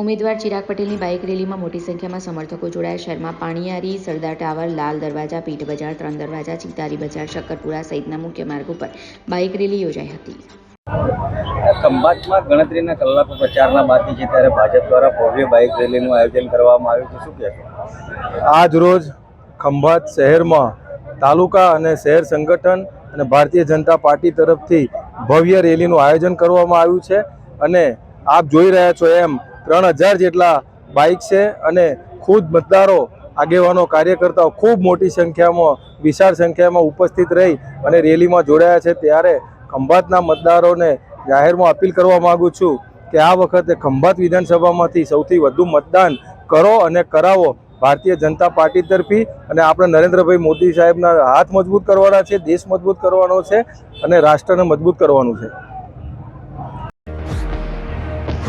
ઉમેદવાર ચિરાગ પટેલની બાઇક રેલીમાં મોટી સંખ્યામાં સમર્થકો જોડાયા. શહેરમાં પાણીયારી સરદાર ટાવર લાલ દરવાજા પીઠ બજાર ત્રણ દરવાજા ચિતારી બજાર શક્કરપુરા સહિતના મુખ્ય માર્ગ ઉપર બાઇક રેલી યોજાઈ હતી. ખંભાતમાં ગણતરીના કલાકો પ્રચારના બાકી છે ત્યારે ભાજપ દ્વારા ભવ્ય બાઇક રેલીનું આયોજન કરવામાં આવ્યું છે. શું કહેશો? આજ રોજ ખંભાત શહેરમાં તાલુકા અને શહેર સંગઠન અને ભારતીય જનતા પાર્ટી તરફથી ભવ્ય રેલીનું આયોજન કરવામાં આવ્યું છે અને આપ જોઈ રહ્યા છો એમ ત્રણ હજાર જેટલા બાઇક છે અને ખુદ મતદારો, આગેવાનો, કાર્યકર્તાઓ ખૂબ મોટી સંખ્યામાં, વિશાળ સંખ્યામાં ઉપસ્થિત રહી અને રેલીમાં જોડાયા છે. ત્યારે ખંભાતના મતદારોને જાહેરમાં અપીલ કરવા માગું છું કે આ વખતે ખંભાત વિધાનસભામાંથી સૌથી વધુ મતદાન કરો અને કરાવો. ભારતીય જનતા પાર્ટી તરફી અને આપણે નરેન્દ્રભાઈ મોદી સાહેબના હાથ મજબૂત કરવાના છે, દેશ મજબૂત કરવાનો છે અને રાષ્ટ્રને મજબૂત કરવાનું છે.